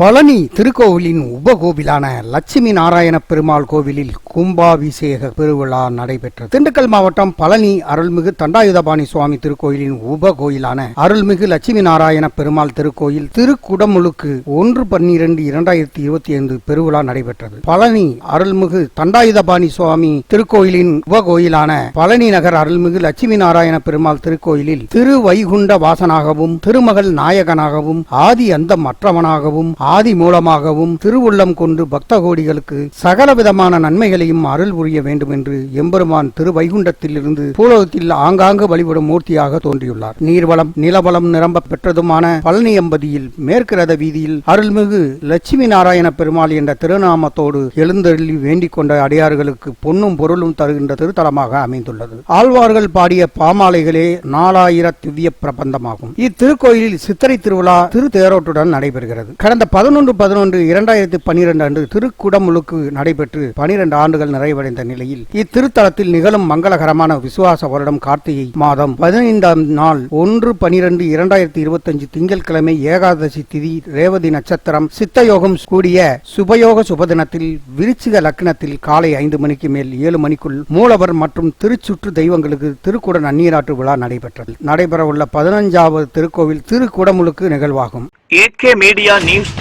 பழனி திருக்கோவிலின் உபகோவிலான லட்சுமி நாராயண பெருமாள் கோவிலில் கும்பாபிஷேக பெருவிழா நடைபெற்றது. திண்டுக்கல் மாவட்டம் பழனி அருள்மிகு தண்டாயுதபாணி சுவாமி திருக்கோயிலின் உபகோயிலான அருள்மிகு லட்சுமி நாராயண பெருமாள் திருக்கோயில் திருக்குடமுழுக்கு ஒன்று பன்னிரண்டு இரண்டாயிரத்தி இருபத்தி ஐந்து பெருவிழா நடைபெற்றது. பழனி அருள்மிகு தண்டாயுதபாணி சுவாமி திருக்கோயிலின் உபகோயிலான பழனி நகர் அருள்மிகு லட்சுமி நாராயண பெருமாள் திருக்கோயிலில் திரு வைகுண்ட வாசனாகவும் திருமகள் நாயகனாகவும் ஆதி அந்த மற்றவனாகவும் ஆதி மூலமாகவும் திருவுள்ளம் கொண்டு பக்த கோடிகளுக்கு சகல விதமான நன்மைகளையும் அருள் புரிய வேண்டும் என்று எம்பெருமான் திரு வைகுண்டத்தில் இருந்து பூலோகத்தில் ஆங்காங்கு வழிபடும் மூர்த்தியாக தோன்றியுள்ளார். நீர்வளம் நிலவளம் நிரம்ப பெற்றதுமான பழனி எம்பதியில் மேற்கு ரத வீதியில் அருள்மிகு லட்சுமி நாராயண பெருமாள் என்ற திருநாமத்தோடு எழுந்தருளி வேண்டிக் கொண்ட அடியார்களுக்கு பொன்னும் பொருளும் தருகின்ற திருத்தலமாக அமைந்துள்ளது. ஆழ்வார்கள் பாடிய பாமாலைகளே நாலாயிர திவ்ய பிரபந்தமாகும். இத்திருக்கோயிலில் சித்திரை திருவிழா திரு தேரோட்டுடன் நடைபெறுகிறது. கடந்த பதினொன்று பதினொன்று இரண்டாயிரத்தி பனிரெண்டு அன்று திருக்குடமுழுக்கு நடைபெற்று பனிரெண்டு ஆண்டுகள் நிறைவடைந்த நிலையில் இத்திருத்தலத்தில் நிகழும் மங்களகரமான விசுவாச வருடம் கார்த்திகை மாதம் பதினைந்தாம் நாள் ஒன்று பனிரெண்டு இரண்டாயிரத்தி இருபத்தஞ்சு திங்கட்கிழமை ஏகாதசி திதி ரேவதி நட்சத்திரம் சித்தயோகம் கூடிய சுபயோக சுபதினத்தில் விருச்சிக லக்னத்தில் காலை ஐந்து மணிக்கு மேல் ஏழு மணிக்குள் மூலவர் மற்றும் திருச்சுற்று தெய்வங்களுக்கு திருக்குட நன்னீராற்று விழா நடைபெற்றது. நடைபெறவுள்ள பதினஞ்சாவது திருக்கோவில் திருக்குடமுழுக்கு நிகழ்வாகும். AK media news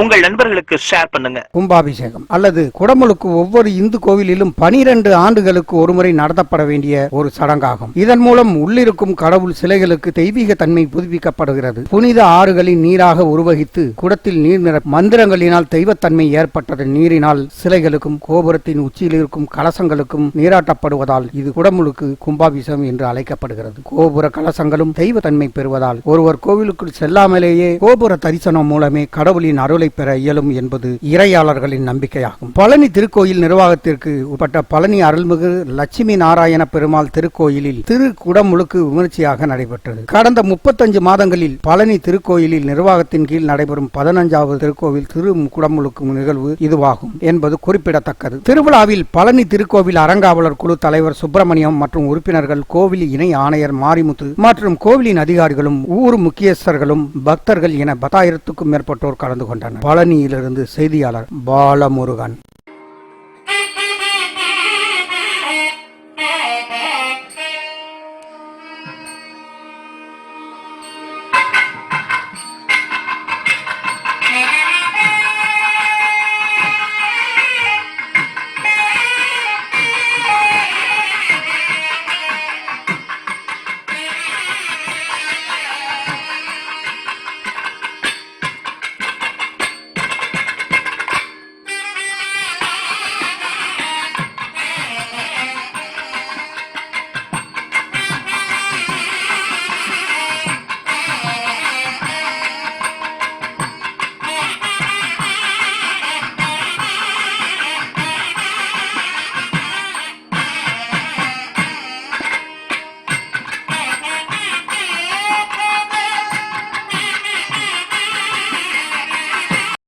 உங்கள் நண்பர்களுக்கு ஷேர் பண்ணுங்க. கும்பாபிஷேகம். அல்லது குடமுழுக்கு ஒவ்வொரு இந்து கோவிலிலும் பனிரெண்டு ஆண்டுகளுக்கு ஒருமுறை நடத்தப்பட வேண்டிய ஒரு சடங்காகும். இதன் மூலம் உள்ளிருக்கும் கடவுள் சிலைகளுக்கு தெய்வீக தன்மை புதுப்பிக்கப்படுகிறது. புனித ஆறுகளின் நீராக உருவகித்து குடத்தில் நீர் நிற மந்திரங்களினால் தெய்வத்தன்மை ஏற்பட்டது. நீரினால் சிலைகளுக்கும் கோபுரத்தின் உச்சியில் இருக்கும் கலசங்களுக்கும் நீராட்டப்படுவதால் இது குடமுழுக்கு கும்பாபிஷேகம் என்று அழைக்கப்படுகிறது. கோபுர கலசங்களும் தெய்வ தன்மை பெறுவதால் ஒருவர் கோவிலுக்குள் செல்லாமலேயே கோபுர தரிசனம் மூலமே கடவுளின் அருளை பெற இயலும் என்பது இறையாளர்களின் நம்பிக்கையாகும். பழனி திருக்கோயில் நிர்வாகத்திற்கு உட்பட்ட பழனி அருள்மிகு லட்சுமி நாராயண பெருமாள் திருக்கோயிலில் திரு குடமுழுக்கு விமர்சையாக நடைபெற்றது. கடந்த முப்பத்தஞ்சு மாதங்களில் பழனி திருக்கோயிலில் நிர்வாகத்தின் கீழ் நடைபெறும் பதினஞ்சாவது திருக்கோவில் திரு குடமுழுக்கும் நிகழ்வு இதுவாகும் என்பது குறிப்பிடத்தக்கது. திருவிழாவில் பழனி திருக்கோவில் அறங்காவலர் குழு தலைவர் சுப்பிரமணியம் மற்றும் உறுப்பினர்கள் கோவில் இணை ஆணையர் மாரிமுத்து மற்றும் கோவிலின் அதிகாரிகளும் ஊர் முக்கியஸ்தர்களும் பக்தர்கள் என பத்தாயிரத்துக்கும் மேற்பட்டோர் கலந்து கொண்டனர். பழனியிலிருந்து செய்தியாளர் பாலமுருகன்.